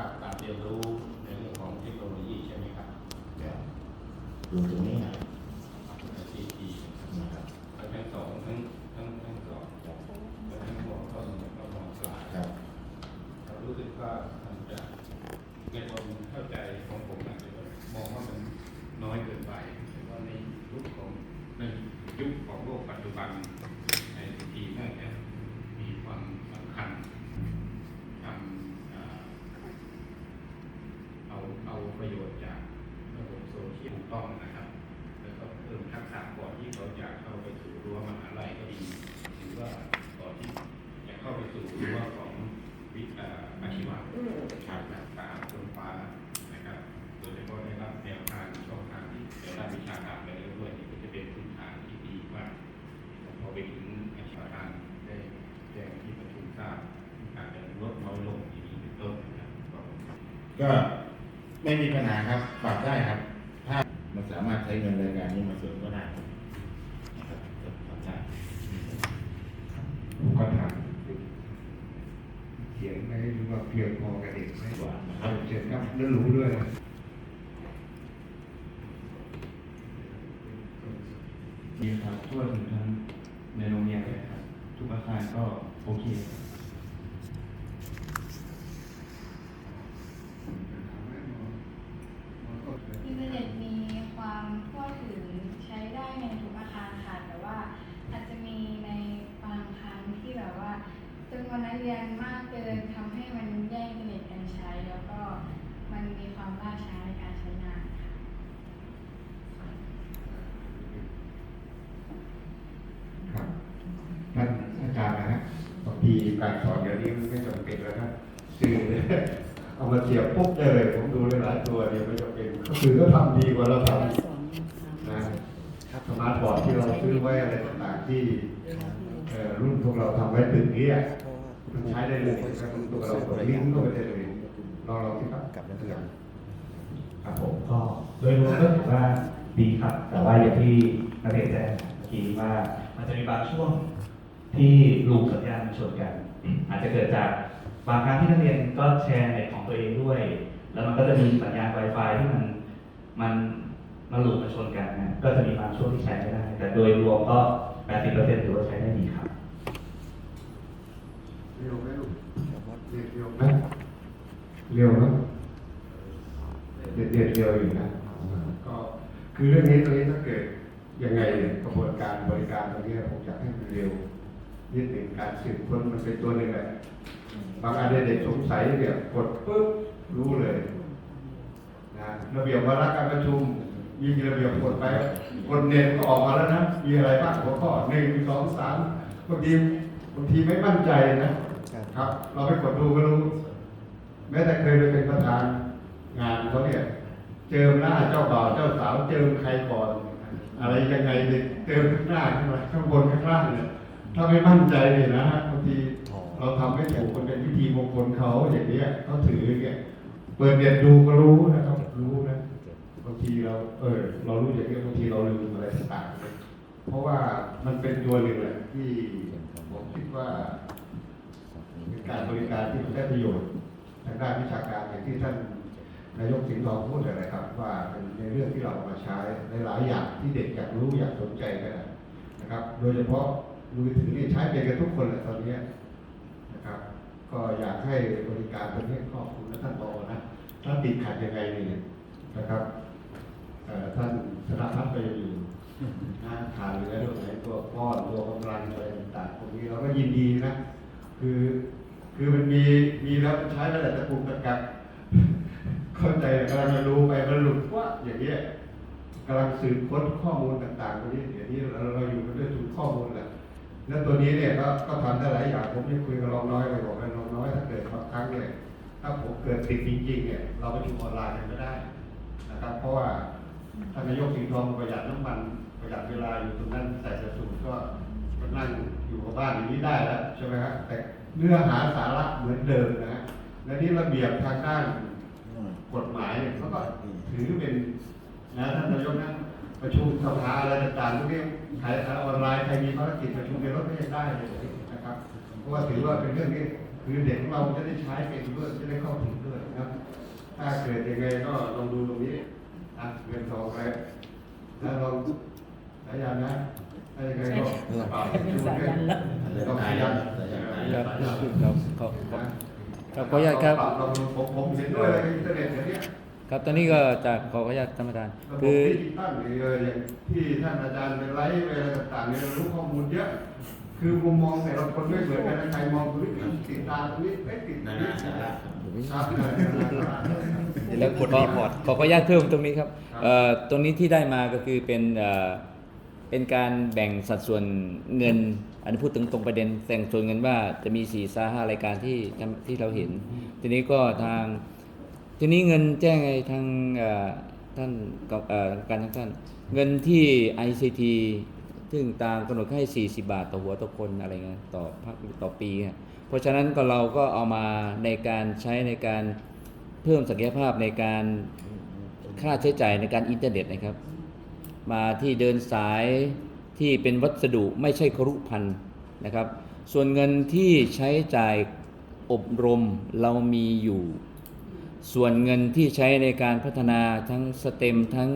าพการเรียนรู้ในเรื่องของเทคโนโลยีใช่ไหมครับดูตรงนี้นะทีทีนะครับทั้งสองทั้งทั้งทั้งสองทั้งมองต้นแล้วก็มองปลายครับเรารู้สึกว่ามันจะในความเข้าใจของผมอาจจะมองว่ามันน้อยเกินไปแต่ว่าในยุคของในยุคของโลกปัจจุบันในทีน่าจะมีความสำคัญทำอ่าเอาเอา ประโยชน์จากระบบโซเชียลถูกต้องนะครับ แล้วก็เพิ่มทักษะก่อนที่เขาจะเข้าไปสู่รั้วมหาลัยก็ดีหรือว่าก่อนที่จะเข้าไปสู่รั้วของวิทยาอาชีวะครับแบบตาคนฟ้านะครับโดยเฉพาะได้รับแนวทางช่องทางที่ในด้านวิชาการไปแล้วด้วยนี่ก็จะเป็นพื้นฐานที่ดีมากพอไปถึงอาชีวการได้แจ้งที่ประชุมทราบอาจจะลดน้อยลงอย่างนี้เป็นต้นนะครับขอบคุณครับก็ ไม่มีปัญหาครับปรับได้ครับ ถ้ามันสามารถใช้เงินรายการนี้มาเสริมก็ได้ครับปรับได้ก็ถามเขียนไมหรือว่าเพียงพอกับเด็กไหมกว่านะครับบเชิญครับแล้วรู้ด้วยนะดีครับทั่วถึงทั้งในโรงเรียนเลยครับ ทุกอาคารก็โอเคครับ อินเทอร์เน็ตมีความทั่วถึงใช้ได้ในทุกอาคารค่ะ แต่ว่าอาจจะมีในบางครั้งที่แบบว่าจำนวนนักเรียนมากเกินทำให้มันแย่งอินเทอร์เน็ตกันใช้ แล้วก็มันมีความล่าช้าในการใช้งานค่ะ ครับท่านอาจารย์นะฮะบางที การสอนเดี๋ยวนี้มันไม่จำเป็นแล้วครับสื่อเอามาเสียบปุ๊บได้เลย ผมดูหลายตัวเนี่ยไม่จำเป็นก็คือก็ทำดีกว่าเราทำนะสมาร์ทบอร์ดที่เราซื้อไว้อะไรต่างๆที่รุ่นพวกเราทำไว้ตึกนี้อะมันใช้ได้เลยนะครับตัวเรากดลิงก์เข้าไปได้เลยลองลองสิครับกับนักเรียนครับผมก็โดยรวมก็ถือว่าดีครับ แต่ว่าอย่างที่นักเรียนแจ้งเมื่อกี้ว่ามันจะมีบางช่วงที่ลูกสัญญาณมันชนกัน อาจจะเกิดจากบางครั้งที่นักเรียนก็แชร์เน็ตของตัวเองด้วย แล้วมันก็จะมีสัญญาณ Wi-Fi ที่มันมันมันหลุดมาชนกันนะก็จะมีบางช่วงที่ใช้ไม่ได้ แต่โดยรวมก็ 80%ถือว่าใช้ได้ดีครับเร็วไหมลูกเด็ดเร็วไหมเร็วไหมเด็ดเด็ดเร็วอยู่นะก็คือเรื่องนี้ตรงนี้ถ้าเกิดยังไงเนี่ยกระบวนการบริการตรงนี้ผมอยากให้มันเร็ว นิดหนึ่งการสืบค้นมันเป็นตัวหนึ่งแหละบางอันเนี่ยเด็กสงสัยเนี่ยกดปุ๊บรู้เลยนะระเบียบวาระการประชุมมีระเบียบกดไปกดเน็ตก็ออกมาแล้วนะมีอะไรบ้างหัวข้อหนึ่งสองสามบางทีบางทีไม่มั่นใจนะครับ เราไปกดดูก็รู้ แม้แต่เคยไปเป็นประธานงานเขาเนี่ยเจิมหน้าเจ้าบ่าวเจ้าสาวเจิมใครก่อน อะไรยังไงเนี่ยเจิมข้างหน้าข้างหลังข้างบนข้างล่างเนี่ย ถ้าไม่มั่นใจเนี่ยนะฮะบางทีเราทำไม่ถูกมันเป็นพิธีมงคลเขาอย่างเนี้ยเขาถือเนี่ยเปิดเน็ตดูก็รู้นะครับรู้นะบางทีเราเออเรารู้อย่างเนี้ยบางทีเราลืมอะไรต่างๆเลยเพราะว่ามันเป็นตัวหนึ่งแหละที่ผมคิดว่าเป็นการบริการที่มันได้ประโยชน์ทางด้านวิชาการอย่างที่ท่านนายกสิงห์ทองพูดเลยนะครับ ว่าเป็นในเรื่องที่เราเอามาใช้ในหลายอย่างที่เด็กอยากรู้อยากสนใจกันนะครับ โดยเฉพาะ มือถือนี่ใช้เป็นกันทุกคนแหละตอนนี้นะครับ ก็อยากให้บริการตรงนี้ขอบคุณและท่านบอนะถ้าติดขัดยังไงเนี่ยนะครับท่านธนะพัฒน์ไปอยู่นขาดเหลือตรงไหนตัวก้อนตัวกำลังอะไรต่างๆตรงนี้เราก็ยินดีนะ คือคือมันมีมีแล้วใช้แล้วแต่ตะปุกตะกักเข้าใจกำลังจะรู้ไปมันหลุดว่าอย่างเงี้ยกำลังสืบค้นข้อมูลต่างๆตรงนี้เดี๋ยวนี้เราเราอยู่กันด้วยทุนข้อมูลแหละ แล้วตัวนี้เนี่ยก็ก็ทำได้หลายอย่างผมได้คุยกับรองน้อยไปบอกว่ารองน้อยถ้าเกิดบางครั้งเนี่ยถ้าผมเกิดติดจริงๆเนี่ยเราไปชุมออนไลน์กันไม่ได้นะครับ เพราะว่าท่านนายกสิงห์ทองประหยัดน้ำมันประหยัดเวลาอยู่ตรงนั้นใส่กระสุนก็ก็นั่งอยู่กับบ้านอย่างนี้ได้แล้วใช่ไหมครับแต่เนื้อหาสาระเหมือนเดิมนะฮะและนี่ระเบียบทางด้านกฎหมายเนี่ยเขาก็ถือเป็นนะท่านนายกนะ ประชุมสภาอะไรต่างๆพวกนี้ใครออนไลน์ใครมีภารกิจประชุมในรถก็ยังได้เลยนะครับ เพราะว่าถือว่าเป็นเรื่องนี้คือเด็กของเราจะได้ใช้เป็นด้วยจะได้เข้าถึงด้วยนะครับ ถ้าเกิดยังไงก็ลองดูตรงนี้อะเงินทองไปแล้วลองสายันนะถ้ายังไงก็ปรับดูด้วยแล้วก็พยายามสายันครับสายันครับขอขอครับขออนุญาตครับปรับลองดูผมผมเห็นด้วยเลยอินเทอร์เน็ตเดี๋ยวนี้ ครับ ตอนนี้ก็จากขออนุญาตท่านประธาน ระบบคือดิจิตอลหรืออย่างที่ท่านอาจารย์ไปไลฟ์ไปอะไรต่างๆเนี่ยเรารู้ข้อมูลเยอะ คือมุมมองแต่ละคนไม่เหมือนกันนะใครมองตรงนี้ติดตาตรงนี้ไม่ติดตรงนี้นานาสาระครับแล้วขอขอขออนุญาตเพิ่มตรงนี้ครับเอ่อตรงนี้ที่ได้มาก็คือเป็นเอ่อเป็นการแบ่งสัดส่วนเงิน อันนี้พูดถึงตรงประเด็นแต่งส่วนเงินว่าจะมี4ี่ซาห้ารายการที่ที่เราเห็น ทีนี้ก็ทาง ทีนี้เงินแจ้งไอ้ทางท่านกเอ่อการทั้งท่าน เงินที่ ICT ซึ่งตามกำหนดให้ 40 บาทต่อหัวต่อคนอะไรเงี้ยต่อภาคต่อปีเพราะฉะนั้นก็เราก็เอามาในการใช้ในการเพิ่มศักยภาพในการค่าใช้จ่ายในการอินเทอร์เน็ตนะครับ มาที่เดินสายที่เป็นวัสดุไม่ใช่ครุพันธ์นะครับ ส่วนเงินที่ใช้จ่ายอบรมเรามีอยู่ ส่วนเงินที่ใช้ในการพัฒนาทั้งสเต็มทั้ง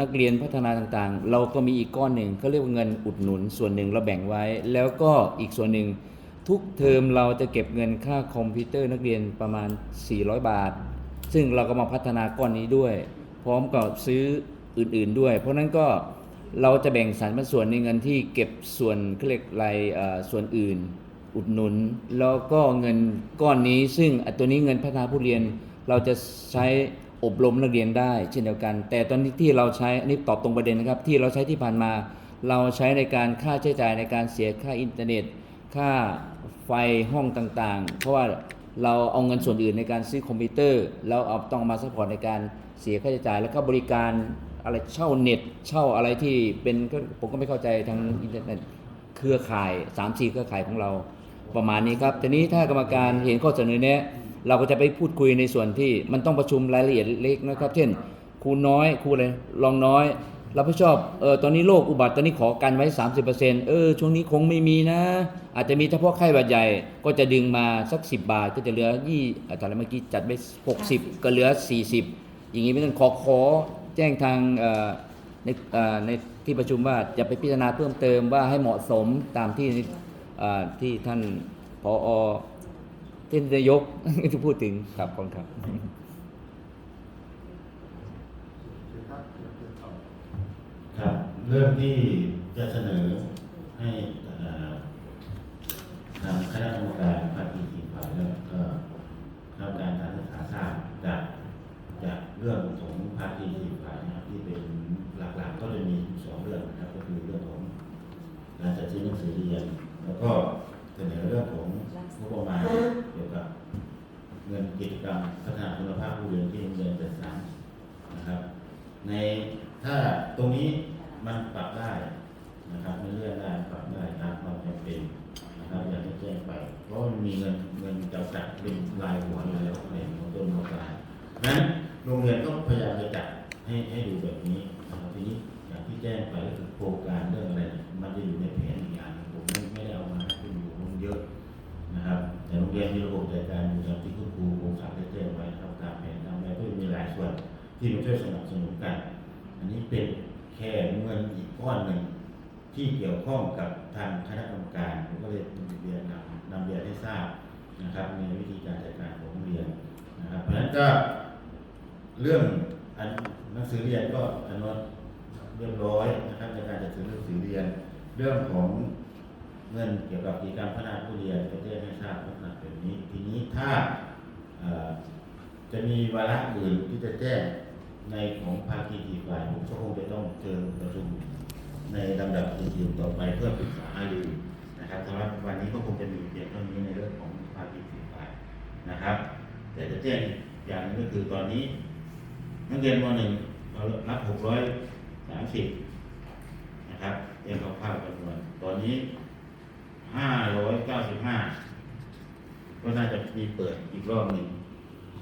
นักเรียนพัฒนาต่างๆ เราก็มีอีกก้อนหนึ่งเขาเรียกว่าเงินอุดหนุน ส่วนหนึ่งเราแบ่งไว้ แล้วก็อีกส่วนหนึ่งทุกเทอมเราจะเก็บเงินค่าคอมพิวเตอร์นักเรียนประมาณ 400 บาท ซึ่งเราก็มาพัฒนาก้อนนี้ด้วย พร้อมกับซื้ออื่นๆด้วย เพราะนั้นก็เราจะแบ่งสรรเป็นส่วนในเงินที่เก็บส่วนเขาเรียกรายอ่อส่วนอื่น อุดหนุน แล้วก็เงินก้อนนี้ซึ่งตัวนี้เงินพัฒนาผู้เรียน เราจะใช้อบรมนักเรียนได้ เช่นเดียวกัน แต่ตอนนี้ที่เราใช้อันนี้ตอบตรงประเด็นนะครับ ที่เราใช้ที่ผ่านมา เราใช้ในการค่าใช้จ่ายในการเสียค่าอินเทอร์เน็ต ค่าไฟห้องต่างๆ เพราะว่าเราเอาเงินส่วนอื่นในการซื้อคอมพิวเตอร์ เราเอาต้องมาซัพพอร์ตในการเสียค่าใช้จ่าย แล้วก็บริการอะไรเช่าเน็ต เช่าอะไรที่เป็นผมก็ไม่เข้าใจทางอินเทอร์เน็ตเครือข่าย3ามสี่เครือข่ายของเราประมาณนี้ครับทีนี้ถ้ากรรมการเห็นข้อเสนอแนะ เราก็จะไปพูดคุยในส่วนที่มันต้องประชุมรายละเอียดเล็กนะครับ เช่นครูน้อยครูอะไรรองน้อยรับผิดชอบเออตอนนี้โรคอุบัติตอนนี้ขอกันไว้ 30%เออช่วงนี้คงไม่มีนะ อาจจะมีเฉพาะไข้หวัดใหญ่ก็จะดึงมาสัก 10 บาท ก็จะเหลือยี่อะตอนแรกเมื่อกี้จัดไป60 ก็เหลือ 40 อย่างนี้เป็นต้นขอขอแจ้งทางในในที่ประชุมว่าจะไปพิจารณาเพิ่มเติมว่าให้เหมาะสมตามที่ที่ท่านพอ ที่นายกที่พูดถึงครับขอบคุณครับครับเรื่องที่จะเสนอให้ทางคณะกรรมการภาคีสี่ฝ่ายแล้วก็คณะกการการศึกษาทราบจากจากเรื่องของภาคีสี่ฝ่ายนะครับที่เป็นหลักๆก็จะมีสองเรื่องนะครับก็คือเรื่องของการจัดซื้อหนังสือเรียนแล้วก็ เสนอเรื่องของงบประมาณเกี่ยวกับเงินกิจกรรมพัฒนาคุณภาพผู้เรียนที่โรงเรียนจัดสรรนะครับ ในถ้าตรงนี้มันปรับได้นะครับไมันเลื่อนได้ปรับได้ตามความจำเป็นนะครับอย่างที่แจ้งไป เพราะมันมีเงินเงินจำกัดเป็นรายหัวอยู่แล้วในของต้นมปลายนั้น เงินอีกก้อนหนึ่งที่เกี่ยวข้องกับทางคณะกรรมการผมก็เลยเรียนนำนำเรียนให้ทราบนะครับ ในวิธีการจัดการของเรียนนะครับ เพราะฉะนั้นก็เรื่องอันหนังสือเรียนก็อนุเรียบร้อยนะครับในการจัดซื้อหนังสือเรียน เรื่องของเงินเกี่ยวกับกิจกรรมพัฒนาผู้เรียนก็แจ้งให้ทราบลักษณะแบบนี้ ทีนี้ถ้าจะมีวาระอื่นที่จะแจ้ง ในของภาคีทีฝ่ายผมก็คงจะต้องเชิญประชุมในลำดับอื่นๆต่อไปเพื่อปรึกษาหารือนะครับสำหรับวันนี้ก็คงจะมีเพียงเท่านี้ในเรื่องของภาคีทีฝ่ายนะครับ แต่จะแจ้งอีกอย่างนึงก็คือตอนนี้ นักเรียนม .1 เรารับ 630 นะครับเรียนคร่าวๆจำนวนตอนนี้ 595 ก็น่าจะมีเปิดอีกรอบหนึ่ง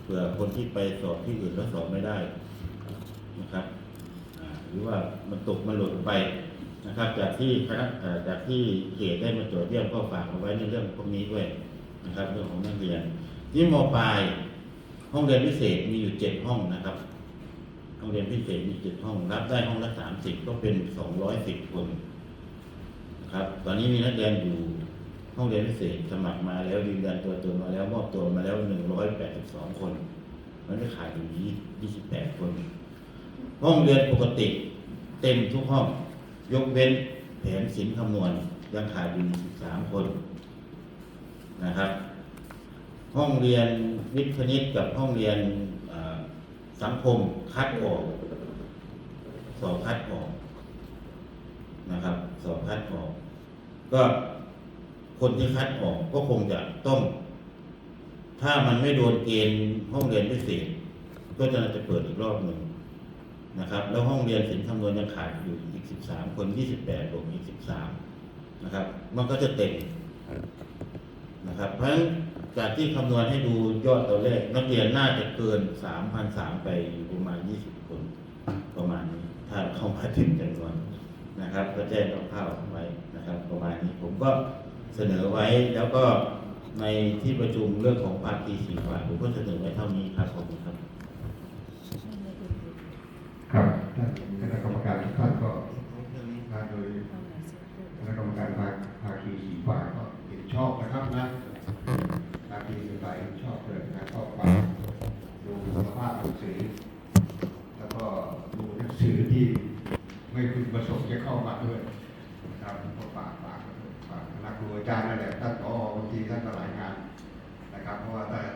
เผื่อคนที่ไปสอบที่อื่นแล้วสอบไม่ได้ นะครับหรือว่ามันตกมันหล่นไปนะครับ จากที่คณะจากที่เขตได้มาตรวจเยี่ยมก็ฝากเอาไว้ในเรื่องพวกนี้ด้วยนะครับ เรื่องของนักเรียนที่มปลายห้องเรียนพิเศษมีอยู่เจ็ดห้องนะครับห้องเรียนพิเศษมีเจ็ดห้องรับได้ห้องละสามสิบก็เป็นสองร้อยสิบคนนะครับ ตอนนี้มีนักเรียนอยู่ห้องเรียนพิเศษสมัครมาแล้วยืนยันตัวตนมาแล้วมอบตัวมาแล้วหนึ่งร้อยแปดสิบสองคน มันไม่ขาดอยู่ยี่สิบแปดคน ห้องเรียนปกติ เต็มทุกห้อง ยกเว้นแผนศิลคำนวณยังขาดอยู่สามคนนะครับ ห้องเรียนวิทย์คณิตกับห้องเรียนสังคมคัดออก สอบคัดออกนะครับ สอบคัดออก ก็คนที่คัดออกก็คงจะต้อง ถ้ามันไม่โดนเกณฑ์ห้องเรียนพิเศษก็จะจะเปิดอีกรอบหนึ่ง นะครับ แล้วห้องเรียนศิลป์คำนวณยังขาดอยู่อีก 13 คน 28บวกอีก 13 นะครับ มันก็จะเต็มนะครับ เพราะฉะนั้นจากที่คำนวณให้ดูยอดตัวเลขนักเรียนน่าจะเกิน 3,003ไปอยู่ประมาณ 20 คนประมาณนี้ ถ้าเข้ามาถึงจำนวนนะครับ ก็แจ้งคร่าวๆไว้นะครับ ประมาณนี้ผมก็เสนอไว้แล้วก็ในที่ประชุมเรื่องของภาคีสีฝ่ายผมก็เสนอไว้เท่านี้ครับขอบคุณครับครับท่านคณะกรรมการทุกท่านก็ทานโดยคณะกรรมการภาภาคีสีฝ่ายก็เห็นชอบนะครับนะภาคีสีฝ่ายเห็นชอบเลยนะก็ฟังดูสภาพหนังสือ แล้วก็ดูหนังสือที่ไม่พึงประสงค์ จะเข้ามาด้วยนะครับก็ฝากฝากฝากคณะครูอาจารย์นั่นแหละท่านพอบางทีท่านก็หลายงานนะครับ เพราะว่าท่าน